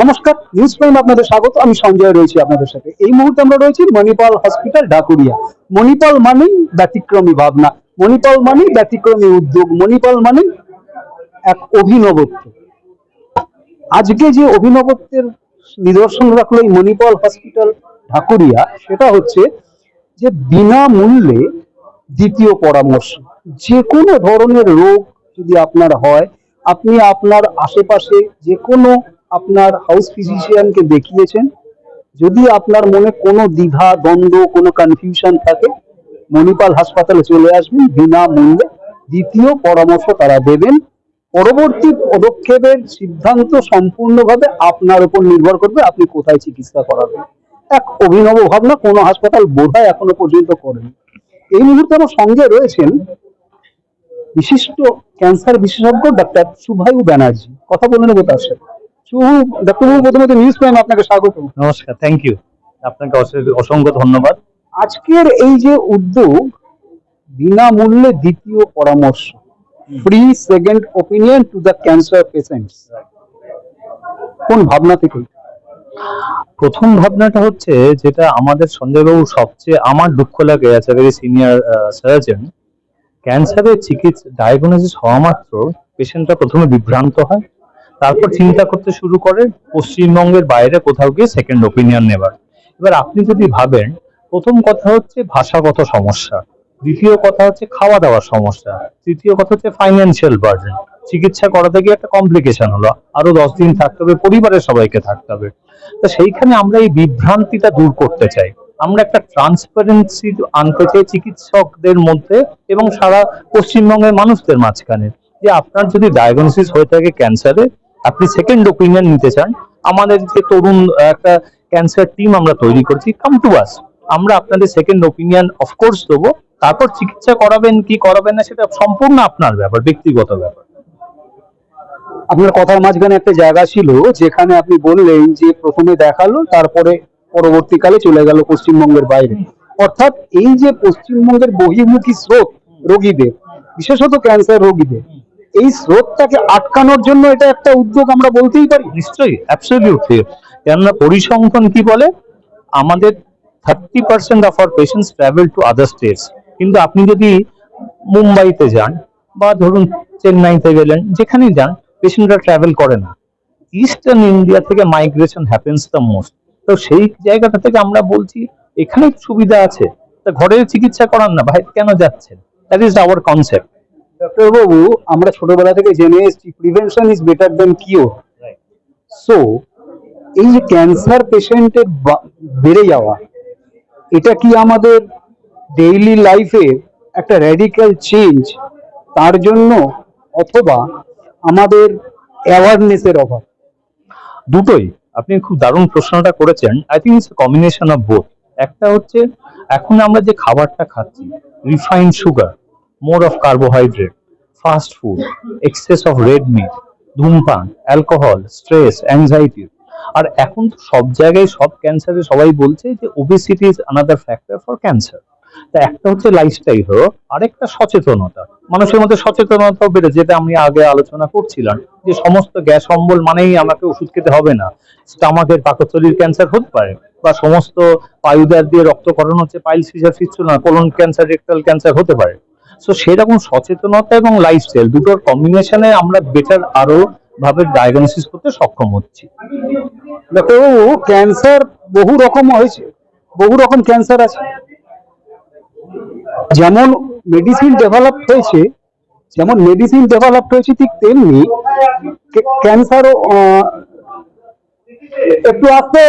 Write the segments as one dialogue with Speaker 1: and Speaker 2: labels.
Speaker 1: নমস্কার, news prime আপনাদের স্বাগত। আমি সঞ্জয় রয়েছি আপনাদের সাথে। এই মুহূর্তে আমরা রয়েছি মণিপাল হসপিটাল ঢাকুরিয়া মণিপাল মানেই ব্যতিক্রমী ভাবনা। মণিপাল মানেই ব্যতিক্রমী উদ্যোগ। মণিপাল মানেই এক অভিনবত্ব। আজকে যে অভিনবত্বের নিদর্শন রাখল এই মণিপাল হসপিটাল, ঢাকুরিয়া, সেটা হচ্ছে যে বিনামূল্যে দ্বিতীয় পরামর্শ। যে কোনো ধরনের রোগ যদি আপনার হয়, আপনি আপনার আশেপাশে যে কোনো আপনার হাউস ফিজিশিয়ানকে দেখিয়েছেন? যদি আপনার মনে কোনো দ্বিধা, দ্বন্দ্ব, কোনো কনফিউশন থাকে, মণিপাল হাসপাতালে চলে আসবেন বিনামূল্যে। দ্বিতীয় পরামর্শ তারা দেবেন, পরবর্তী পদক্ষেপের সিদ্ধান্ত সম্পূর্ণভাবে আপনার উপর নির্ভর করবে আপনি কোথায় চিকিৎসা করাবেন। এক অভিনব ভাবনা কোনো হাসপাতাল বোধহয় এখনও পর্যন্ত করেনি। এই মুহূর্তে আমার সঙ্গে রয়েছেন বিশিষ্ট ক্যান্সার বিশেষজ্ঞ ডাক্তার সুভায়ু ব্যানার্জি। কথা বলে নেব তার সাথে। প্রথমত নিউজ প্রাইম আপনাকে স্বাগত।
Speaker 2: নমস্কার থ্যাংক ইউ আপনাকে অসংখ্য- ধন্যবাদ।
Speaker 1: আজকের এই যে উদ্যোগ বিনামূল্যে দ্বিতীয় পরামর্শ free second opinion to the cancer patients কোন ভাবনা থেকে
Speaker 2: প্রথম ভাবনাটা হচ্ছে যেটা আমাদের সঞ্জয়বাবু সবচেয়ে আমার দুঃখ লাগে as a very senior surgeon ক্যান্সারের চিকিৎসা ডায়াগনোসিস হওয়া মাত্র পেশেন্টটা প্রথমে বিভ্রান্ত হয়। তারপর চিন্তা করতে শুরু করে পশ্চিমবঙ্গের বাইরে কোথাও গিয়ে সেকেন্ড ওপিনিয়ন নেবার। এবার আপনি যদি ভাবেন, প্রথম কথা হচ্ছে ভাষাগত সমস্যা, দ্বিতীয় কথা হচ্ছে খাওয়া দাওয়ার সমস্যা, তৃতীয় কথা হচ্ছে ফাইন্যান্সিয়াল বার্ডেন চিকিৎসা করাতে গিয়ে একটা কমপ্লিকেশন হলো, আরও দশ দিন থাকতে হবে, পরিবারের সবাইকে থাকতে হবে। তো সেইখানে আমরা এই বিভ্রান্তিটা দূর করতে চাই। আমরা একটা ট্রান্সপারেন্সি আনতে চাই চিকিৎসকদের মধ্যে এবং সারা পশ্চিমবঙ্গের মানুষদের মাঝখানে, যে আপনার যদি ডায়াগনোসিস হয়ে থাকে ক্যান্সারে আপনি সেকেন্ড ওপিনিয়ন নিতে চান আমাদের যে তরুণ একটা ক্যান্সার টিম আমরা তৈরি করছি কাম টু আস আমরা আপনাদের সেকেন্ড ওপিনিয়ন অফকোর্স দেবো, তারপর চিকিৎসা করাবেন, কি করাবেন না সেটা সম্পূর্ণ আপনার ব্যাপার, ব্যক্তিগত ব্যাপার।
Speaker 1: আপনার কথার মাঝখানে একটা জায়গা ছিল, যেখানে আপনি বললেন যে প্রথমে দেখাল, তারপরে পরবর্তীকালে চলে গেল পশ্চিমবঙ্গের বাইরে। অর্থাৎ এই যে পশ্চিমবঙ্গের বহির্মুখী স্রোত রোগীদের, বিশেষত ক্যান্সার রোগীদের এই স্রোতটাকে আটকানোর জন্য এটা একটা উদ্যোগ আমরা বলতেই পারি।
Speaker 2: নিশ্চয়ই অ্যাবসলিউটলি কেননা পরিসংখ্যান কি বলে? আমাদের thirty percent of our patients travel to other states কিন্তু আপনি যদি মুম্বাইতে যান বা ধরুন চেন্নাইতে গেলেন, যেখানেই যান পেশেন্টরা ট্রাভেল করে না। ইস্টার্ন ইন্ডিয়া থেকে মাইগ্রেশন হ্যাপেন্স দ্য মোস্ট তো সেই জায়গাটা থেকে আমরা বলছি এখানে সুবিধা আছে। তা ঘরের চিকিৎসা করান না, ভাই, কেন যাচ্ছেন? দ্যাট ইজ আওয়ার কনসেপ্ট
Speaker 1: ডাক্তারবাবু আমরা ছোটবেলা থেকে জেনে এসেছি prevention is better than cure so এই যে ক্যান্সার পেশেন্টের বেড়ে যাওয়া এটা কি আমাদের ডেইলি লাইফে একটা র্যাডিক্যাল চেঞ্জ তার জন্য অথবা আমাদের অ্যাওয়ারনেসের অভাব?
Speaker 2: দুটোই। আপনি খুব দারুণ প্রশ্নটা করেছেন। I think it's combination of both একটা হচ্ছে এখন আমরা যে খাবারটা খাচ্ছি refined sugar more of carbohydrate fast food excess of red meat ধূমপান অ্যালকোহল স্ট্রেস অ্যাংজাইটি আর এখন তো সব জায়গায় সব ক্যান্সারে সবাই বলছে যে obesity is another factor for cancer তা একটা হচ্ছে লাইফস্টাইল হলো, আরেকটা সচেতনতা। মানুষের মধ্যে সচেতনতাও বেড়ে যেটা আমি আগে আলোচনা করছিলাম, যে সমস্ত গ্যাস অম্বল মানেই আমাকে ওষুধ খেতে হবে না। স্টামাকের পাকস্থলীর ক্যান্সার হতে পারে, বা সমস্ত পায়ুদার দিয়ে রক্তকরণ হচ্ছে piles fissure fistula colon cancer rectal cancer হতে পারে। সো সেরকম সচেতনতা এবং লাইফস্টাইল দুটোর কম্বিনেশনে আমরা বেটার আরও ভাবে ডায়াগনোসিস করতে সক্ষম হচ্ছি।
Speaker 1: ডাক্তারবাবু ক্যান্সার বহু রকম হয়েছে, বহু রকম ক্যান্সার আছে। যেমন মেডিসিন ডেভেলপ হয়েছে, যেমন মেডিসিন ডেভেলপ হয়েছে ঠিক তেমনি ক্যান্সারও একটু আসতে।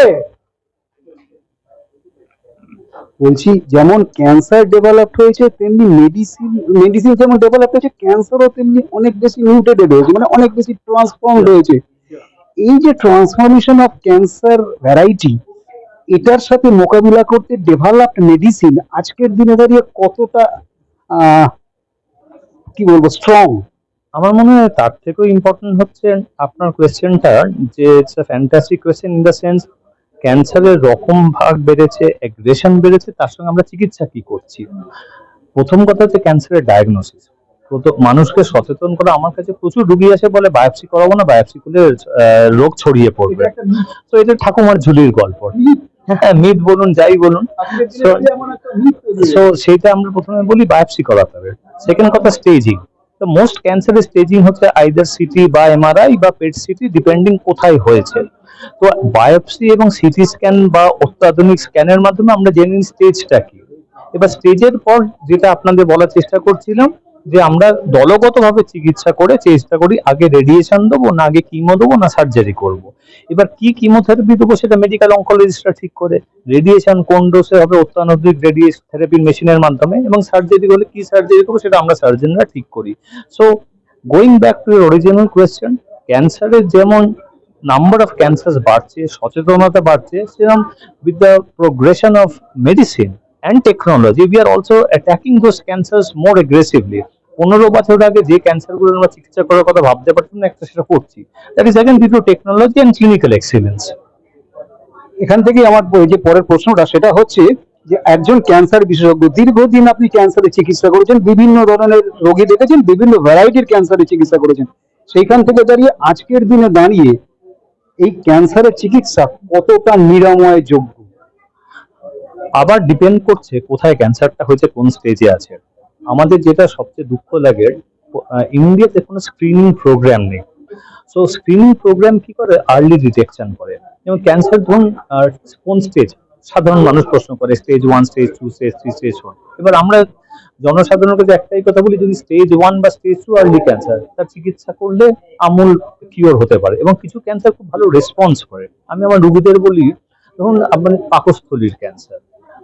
Speaker 1: বলছি, যেমন ক্যান্সার ডেভেলপ হয়েছে, তেমনি মেডিসিন মেডিসিন যেমন ডেভেলপ হয়েছে ক্যান্সারও তেমনি অনেক বেশি মিউটেটেড হয়েছে মানে অনেক বেশি ট্রান্সফর্ম হয়েছে। এই যে ট্রান্সফরমেশন অফ ক্যান্সার ভ্যারাইটি এটার সাথে মোকাবিলা করতে ডেভেলপড মেডিসিন আজকের দিনে দাঁড়িয়ে কতটা কি বলব স্ট্রং
Speaker 2: আমার মনে হয় তার থেকেও ইম্পর্টেন্ট হচ্ছে আপনার কোয়েশ্চেনটা যে it's a fantastic question in the sense ক্যান্সারের রকম ভাগ বেড়েছে অ্যাগ্রেশন বেড়েছে তার সঙ্গে আমরা চিকিৎসা কি করছি? প্রথম কথা হচ্ছে ক্যান্সারের ডায়াগনোসিস মানুষকে সচেতন করা আমার কাছে প্রচুর রুগী আসে বলে বায়োপসি করাবো না বায়োপসি করলে রোগ ছড়িয়ে পড়বে। তো এটা ঠাকুমার ঝুলির গল্প। হ্যাঁ মিথ বলুন যাই বলুন। সো সেইটা আমরা প্রথমে বলি বায়োপসি করাতে হবে। সেকেন্ড কথা স্টেজিং তো মোস্ট ক্যান্সারের স্টেজিং হচ্ছে আইদার সিটি বা এমআরআই বা পেট সিটি ডিপেন্ডিং কোথায় হয়েছে। তো বায়োপসি এবং সিটি স্ক্যান বা অত্যাধুনিক স্ক্যানের মাধ্যমে আমরা জেনে নিই স্টেজটা কি। এবার স্টেজের পর যেটা আপনাদের বলার চেষ্টা করছিলাম যে আমরা দলগতভাবে চিকিৎসা করে চেষ্টা করি, আগে রেডিয়েশন দেবো, না আগে কিমো দেবো, না সার্জারি করব। এবার কি কিমোথেরাপি দেবো সেটা মেডিকেল অঙ্কোলজিস্টরা ঠিক করে। রেডিয়েশন কোন ডোসে হবে, অত্যাধুনিক রেডিয়েশন থেরাপির মেশিনের মাধ্যমে এবং সার্জারি হলে কি সার্জারি করব সেটা আমরা সার্জনরা ঠিক করি। So going back to original question ক্যান্সারের যেমন নাম্বার অফ ক্যান্সার বাড়ছে, সচেতনতা বাড়ছে, সেরকম with the progression of medicine and technology we are also attacking those cancers more aggressively পনেরো বছর আগে যে ক্যান্সারগুলো আমরা চিকিৎসা করার কথা ভাবতে পারতাম না, একটা সেটা করছি। That is again due technology and clinical excellence
Speaker 1: এখান থেকে আমার যে পরের প্রশ্নটা, সেটা হচ্ছে যে একজন ক্যান্সার বিশেষজ্ঞ দীর্ঘদিন আপনি ক্যান্সারের চিকিৎসা করেছেন, বিভিন্ন ধরনের রোগী দেখেছেন, বিভিন্ন ভ্যারাইটির ক্যান্সারের চিকিৎসা করেছেন। সেইখান থেকে দাঁড়িয়ে আজকের দিনে দাঁড়িয়ে এই ক্যান্সারের চিকিৎসা কতটা নিরাময় যোগ্য
Speaker 2: আবার ডিপেন্ড করছে কোথায় ক্যান্সারটা হয়েছে, কোন স্টেজে আছে। আমাদের যেটা সবচেয়ে দুঃখ লাগে ইন্ডিয়াতে কোনো স্ক্রিনিং প্রোগ্রাম নেই। সো স্ক্রিনিং প্রোগ্রাম কি করে? আর্লি ডিটেকশন করে। যেমন ক্যান্সার ধরুন কোন স্টেজ সাধারণ মানুষ প্রশ্ন করে stage one stage two stage three stage four এবার আমরা জনসাধারণের কাছে একটাই কথা বলি, যদি স্টেজ ওয়ান বা স্টেজ টু আর্লি ক্যান্সার তার চিকিৎসা করলে আমূল কিওর হতে পারে এবং কিছু ক্যান্সার খুব ভালো রেসপন্স করে। আমি আমার রুগীদের বলি, ধরুন আপনার পাকস্থলীর ক্যান্সার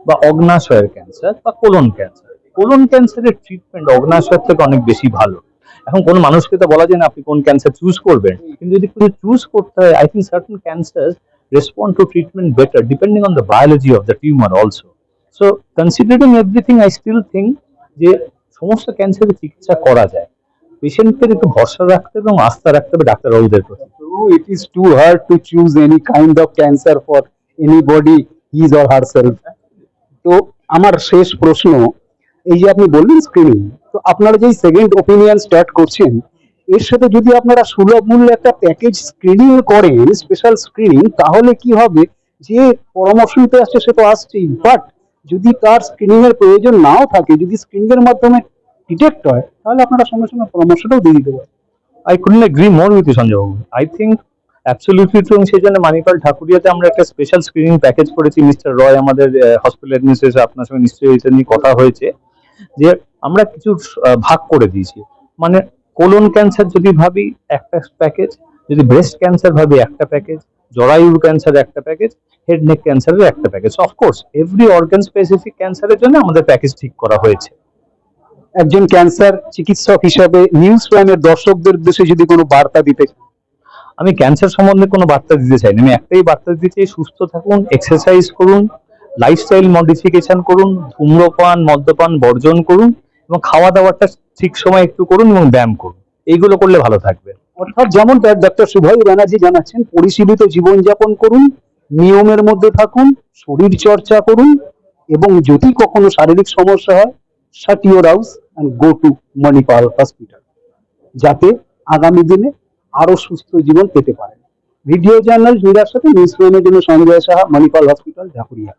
Speaker 2: বা অগ্নাশয়ের ক্যান্সার বা কোলন ক্যান্সার কোলন ক্যান্সারের ট্রিটমেন্ট অগ্নাশয়ের থেকে অনেক বেশি ভালো? এখন কোন মানুষকে তো বলা যায় না আপনি কোন ক্যান্সার চুজ করবেন, কিন্তু যদি কিছু চুজ করতে হয় I think certain cancer respond to treatment better depending on the biology of the tumour also so considering everything I still think যে সমস্ত ক্যান্সারের চিকিৎসা করা যায়। পেশেন্টদের একটু ভরসা রাখতে হবে এবং আস্থা রাখতে হবে ডাক্তার ডাক্তারবাবুদের প্রতি।
Speaker 1: It is to is to choose any kind of cancer for any body anybody, his herself তো, আমার শেষ প্রশ্ন এই যে আপনি বললেন স্ক্রিনিং তো আপনারা যেই সেকেন্ড ওপিনিয়ন স্টার্ট করছেন, এর সাথে যদি আপনারা সুলভ মূল্যে একটা প্যাকেজ স্ক্রিনিং করেন স্পেশাল স্ক্রিনিং তাহলে কি হবে? যে পরামর্শ নিতে আসছে সে তো আসছেই বাট যদি তার স্ক্রিনিং এর প্রয়োজন নাও থাকে, যদি স্ক্রিনিং এর মাধ্যমে ডিটেক্ট হয়, তাহলে আপনারা সঙ্গে সঙ্গে পরামর্শটাও দিয়ে দিতে পারেন।
Speaker 2: I couldn't agree more with Sanjay I think absolutely true সেই জন্য মানিপাল ঠাকুরিয়াতে আমরা একটা স্পেশাল স্ক্রিনিং প্যাকেজ করেছি। মিস্টার রয় আমাদের হসপিটাল অ্যাডমিনিস্ট্রেশন আপনার সঙ্গে নিশ্চয়ই এটা নিয়ে কথা হয়েছে। যে আমরা কিছু ভাগ করে দিয়েছি। মানে কোলন ক্যান্সার যদি ভাবি একটা প্যাকেজ যদি ব্রেস্ট ক্যান্সার ভাবি একটা প্যাকেজ জরায়ুর ক্যান্সার একটা প্যাকেজ হেড নেক ক্যান্সারের একটা package of course every organ specific ক্যান্সারের জন্য আমাদের প্যাকেজ ঠিক করা হয়েছে।
Speaker 1: একজন ক্যান্সার চিকিৎসক হিসাবে নিউজ প্রাইমের দর্শকদের উদ্দেশ্যে যদি কোনো বার্তা দিতে
Speaker 2: আমি ক্যান্সার সম্বন্ধে কোনো বার্তা দিতে চাই না আমি একটাই বার্তা দিতে চাই সুস্থ থাকুন এক্সারসাইজ করুন লাইফস্টাইল মডিফিকেশন করুন, ধূম্রপান, মদ্যপান বর্জন করুন এবং খাওয়া দাওয়াটা ঠিক সময় একটু করুন এবং ব্যায়াম করুন। এইগুলো করলে ভালো থাকবে।
Speaker 1: অর্থাৎ যেমন ডাক্তার সুভাই ব্যানার্জি জানাচ্ছেন, পরিশীলিত জীবনযাপন করুন, নিয়মের মধ্যে থাকুন, শরীর চর্চা করুন এবং যদি কখনো শারীরিক সমস্যা হয় shut your house and go to Manipal hospital যাতে আগামী দিনে আরও সুস্থ জীবন পেতে পারেন। ভিডিও জার্নাল জুড়ার সাথে নিউজ জন্য সঞ্জয় সাহা মণিপাল হসপিটাল ঢাকুরিয়া।